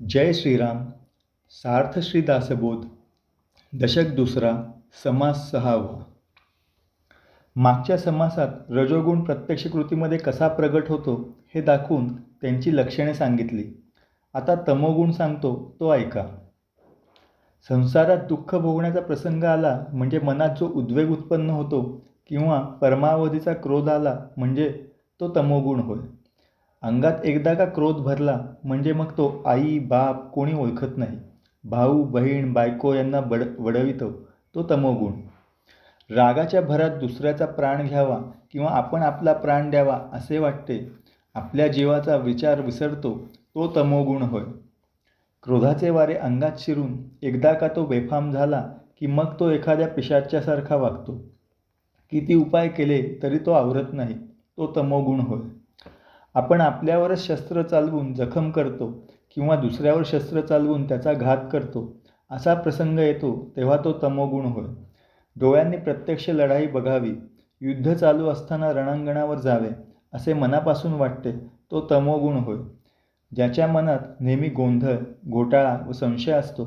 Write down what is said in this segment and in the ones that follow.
जय श्रीराम सार्थ श्री दासबोध दशक दुसरा समास सहावा. मागच्या समासात रजोगुण प्रत्यक्ष कृतीमध्ये कसा प्रगट होतो हे दाखवून त्यांची लक्षणे सांगितली. आता तमोगुण सांगतो तो ऐका. संसारात दुःख भोगण्याचा प्रसंग आला म्हणजे मनात जो उद्वेग उत्पन्न होतो किंवा परमावधीचा क्रोध आला म्हणजे तो तमोगुण होय. अंगात एकदा का क्रोध भरला म्हणजे मग तो आई बाप कोणी ओळखत नाही. भाऊ बहीण बायको यांना बड वडवितो तो तमोगुण. रागाच्या भरात दुसऱ्याचा प्राण घ्यावा किंवा आपण आपला प्राण द्यावा असे वाटते. आपल्या जीवाचा विचार विसरतो तो तमोगुण होय. क्रोधाचे वारे अंगात शिरून एकदा का तो बेफाम झाला की मग तो एखाद्या पिशाच्यासारखा वागतो. किती उपाय केले तरी तो आवरत नाही तो तमोगुण होय. आपण आपल्यावरच शस्त्र चालवून जखम करतो किंवा दुसऱ्यावर शस्त्र चालवून त्याचा घात करतो असा प्रसंग येतो तेव्हा तो तमोगुण होय. डोळ्यांनी प्रत्यक्ष लढाई बघावी युद्ध चालू असताना रणांगणावर जावे असे मनापासून वाटते तो तमोगुण होय. ज्याच्या मनात नेहमी गोंधळ घोटाळा व संशय असतो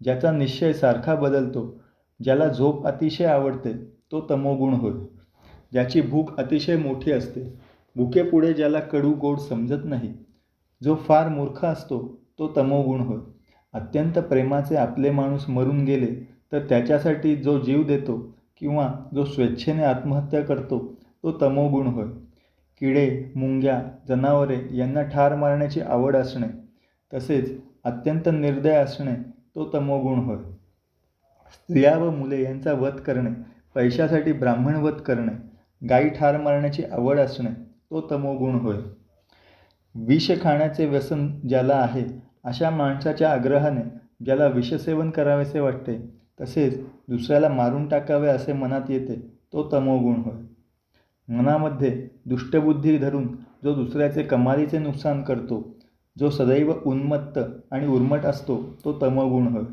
ज्याचा निश्चय सारखा बदलतो ज्याला झोप अतिशय आवडते तो तमोगुण होय. ज्याची भूक अतिशय मोठी असते भुकेपुढे ज्याला कडू गोड समजत नाही जो फार मूर्ख असतो तो तमोगुण होय. अत्यंत प्रेमाचे आपले माणूस मरून गेले तर त्याच्यासाठी जो जीव देतो किंवा जो स्वेच्छेने आत्महत्या करतो तो तमोगुण होय. किडे मुंग्या जनावरे यांना ठार मारण्याची आवड असणे तसेच अत्यंत निर्दय असणे तो तमोगुण होय. स्त्रिया व मुले यांचा वध करणे पैशासाठी ब्राह्मण वध करणे गाई ठार मारण्याची आवड असणे तो तमोगुण होय. विष खाण्याचे व्यसन ज्याला आहे अशा माणसाच्या आग्रहाने ज्याला विषसेवन करावेसे वाटते तसेच दुसऱ्याला मारून टाकावे असे मनात येते तो तमोगुण होय. मनामध्ये दुष्टबुद्धी धरून जो दुसऱ्याचे कमालीचे नुकसान करतो जो सदैव उन्मत्त आणि उर्मट असतो तो तमोगुण होय.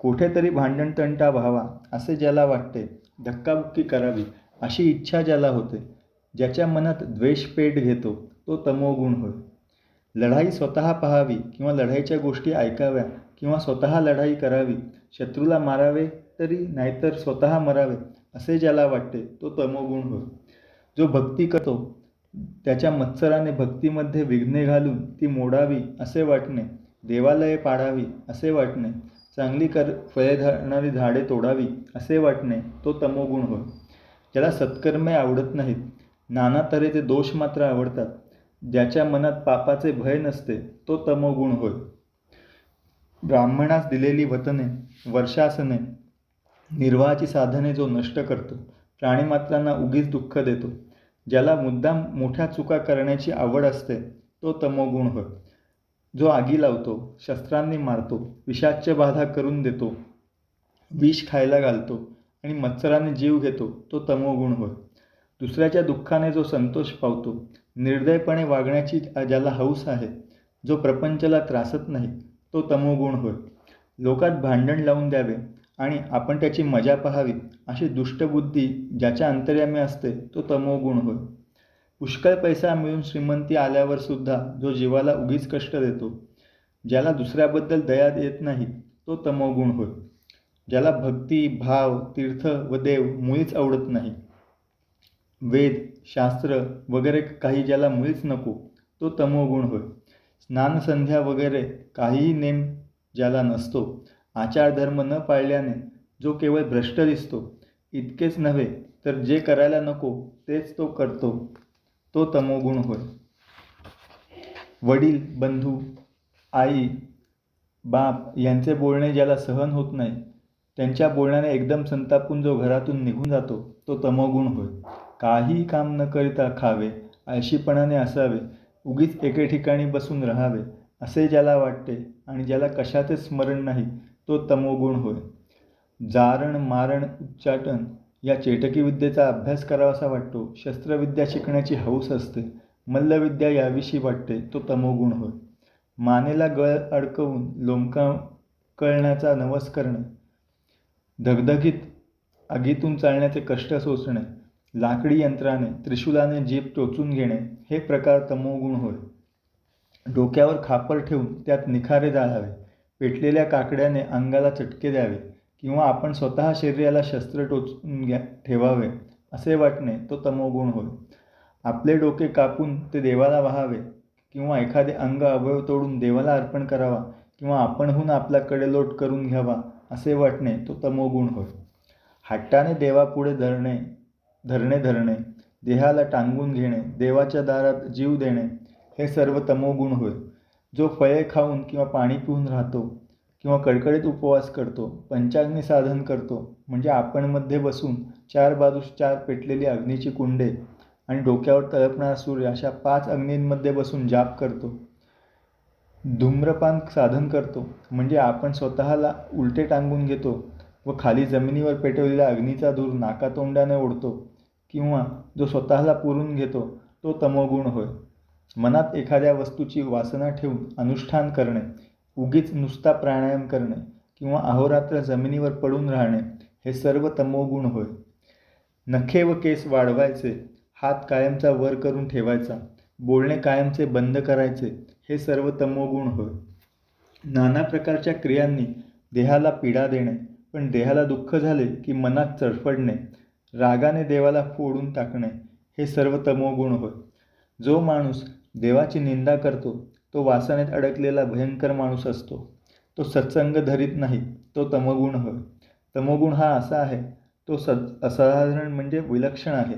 कुठेतरी भांडणतंटा व्हावा असे ज्याला वाटते धक्काबुक्की करावी अशी इच्छा ज्याला होते ज्याच्या मनात द्वेष पेट घेतो तो तमोगुण होय. लढाई स्वतः पहावी किंवा लढाईच्या गोष्टी ऐकाव्या किंवा स्वतः लढाई करावी शत्रूला मारावे तरी नाहीतर स्वतः मरावे असे ज्याला वाटते तो तमोगुण होय. जो भक्ती करतो त्याच्या मत्सराने भक्तीमध्ये विघ्ने घालून ती मोडावी असे वाटणे. देवालये पाडावी असे वाटणे. चांगली कर फळे धरणारी झाडे तोडावी असे वाटणे तो तमोगुण होय. ज्याला सत्कर्मे आवडत नाहीत नाना तऱ्हेचे दोष मात्र आवडतात. ज्याच्या मनात पापाचे भय नसते तो तमोगुण होय. ब्राह्मणास दिलेली वतने वर्षासने निर्वाहाची साधने जो नष्ट करतो प्राणीमात्रांना उगीच दुःख देतो. ज्याला मुद्दाम मोठ्या चुका करण्याची आवड असते तो तमोगुण होय. जो आगी लावतो शस्त्रांनी मारतो विषाच्य बाधा करून देतो विष खायला घालतो आणि मत्सराने जीव घेतो तो तमोगुण होय. दुसऱ्याच्या दुःखाने जो संतोष पावतो निर्दयपणे वागण्याची ज्याला हौस आहे जो प्रपंचाला त्रासत नाही तो तमोगुण होय. लोकात भांडण लावून द्यावे आणि आपण त्याची मजा पहावी अशी दुष्टबुद्धी ज्याच्या अंतर्यामी असते तो तमोगुण होय. पुष्कळ पैसा मिळून श्रीमंती आल्यावर सुद्धा जो जीवाला उगीच कष्ट देतो ज्याला दुसऱ्याबद्दल दया येत नाही तो तमोगुण होय. ज्याला भक्ती भाव तीर्थ व देव मुळीच आवडत नाही. वेद शास्त्र वगैरे काही ज्याला मुळीच नको तो तमोगुण होय. स्नानसंध्या वगैरे काहीही नेम ज्याला नसतो आचारधर्म न पाळल्याने जो केवळ भ्रष्ट दिसतो इतकेच नव्हे तर जे करायला नको तेच तो करतो तो तमोगुण होय. वडील बंधू आई बाप यांचे बोलणे ज्याला सहन होत नाही त्यांच्या बोलण्याने एकदम संतापून जो घरातून निघून जातो तो तमोगुण होय. काही काम न करिता खावे आळशीपणाने असावे उगीच एके ठिकाणी बसून राहावे असे ज्याला वाटते आणि ज्याला कशाचे स्मरण नाही तो तमोगुण होय. जारण मारण उच्चाटन या चेटकी विद्येचा अभ्यास करावासा वाटतो. शस्त्रविद्या शिकण्याची हौस असते. मल्लविद्या याविषयी वाटते तो तमोगुण होय. मानेला गळ अडकवून लोमका कळण्याचा नवस करणे धगधगीत आगीतून चालण्याचे कष्ट सोसणे लाकडी यंत्राने त्रिशूलाने जीभ टोचून घेणे हे प्रकार तमोगुण होय. डोक्यावर खापर ठेवून त्यात निखारे जाळावे. पेटलेल्या काकड्याने अंगाला चटके द्यावे किंवा आपण स्वतः शरीराला शस्त्र टोचून घ्या ठेवावे असे वाटणे तो तमोगुण होय. आपले डोके कापून ते देवाला वाहावे किंवा एखादे अंग अवयव तोडून देवाला अर्पण करावा किंवा आपणहून आपला कडेलोट करून घ्यावा असे वाटणे तो तमोगुण होय. हट्टाने देवापुढे धरणे धरणे धरणे देहाला टांगून घेणे देवाच्या दारात जीव देणे हे सर्व तमोगुण होय. जो फळे खाऊन किंवा पाणी पिऊन राहतो किंवा कडकडीत उपवास करतो पंचाग्नी साधन करतो म्हणजे आपणमध्ये बसून चार बाजूस चार पेटलेली अग्नीची कुंडे आणि डोक्यावर तळपणारा सूर्य अशा पाच अग्नींमध्ये बसून जाप करतो. धूम्रपान साधन करतो म्हणजे आपण स्वतःला उलटे टांगून घेतो व खाली जमिनीवर पेटवलेल्या अग्नीचा धूर नाकातोंडाने ओढतो. किंवा जो स्वतःला पुरून घेतो तो तमोगुण होय. मनात एखाद्या वस्तूची वासना ठेवून अनुष्ठान करणे उगीच नुसता प्राणायाम करणे किंवा अहोरात्र जमिनीवर पडून राहणे हे सर्व तमोगुण होय. नखे व केस वाढवायचे हात कायमचा वर करून ठेवायचा बोलणे कायमचे बंद करायचे हे सर्व तमोगुण होय. नाना प्रकारच्या क्रियांनी देहाला पीडा देणे पण देहाला दुःख झाले की मनात चडफडणे रागाने देवाला फोडून टाकणे हे सर्व तमोगुण होय. जो माणूस देवाची निंदा करतो तो वासनेत अडकलेला भयंकर माणूस असतो. तो सत्संग धरीत नाही तो तमोगुण होय. तमोगुण हा असा आहे तो सद असाधारण म्हणजे विलक्षण आहे.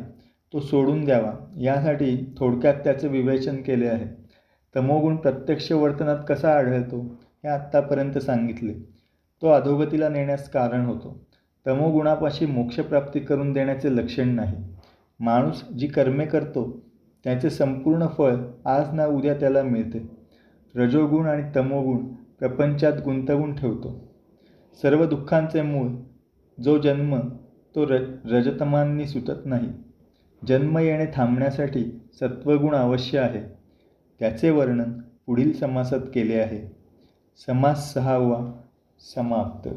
तो सोडून द्यावा यासाठी थोडक्यात त्याचे विवेचन केले आहे. तमोगुण प्रत्यक्ष वर्तनात कसा आढळतो हे आत्तापर्यंत सांगितले. तो अधोगतीला नेण्यास कारण होतो. तमोगुणापाशी मोक्षप्राप्ती करून देण्याचे लक्षण नाही. माणूस जी कर्मे करतो त्याचे संपूर्ण फळ आज ना उद्या त्याला मिळते. रजोगुण आणि तमोगुण प्रपंचात गुंतवून ठेवतो. सर्व दुःखांचे मूळ जो जन्म तो र रजतमांनी सुटत नाही. जन्म येणे थांबण्यासाठी सत्वगुण अवश्य आहे. त्याचे वर्णन पुढील समासात केले आहे. समास सहावा समाप्त.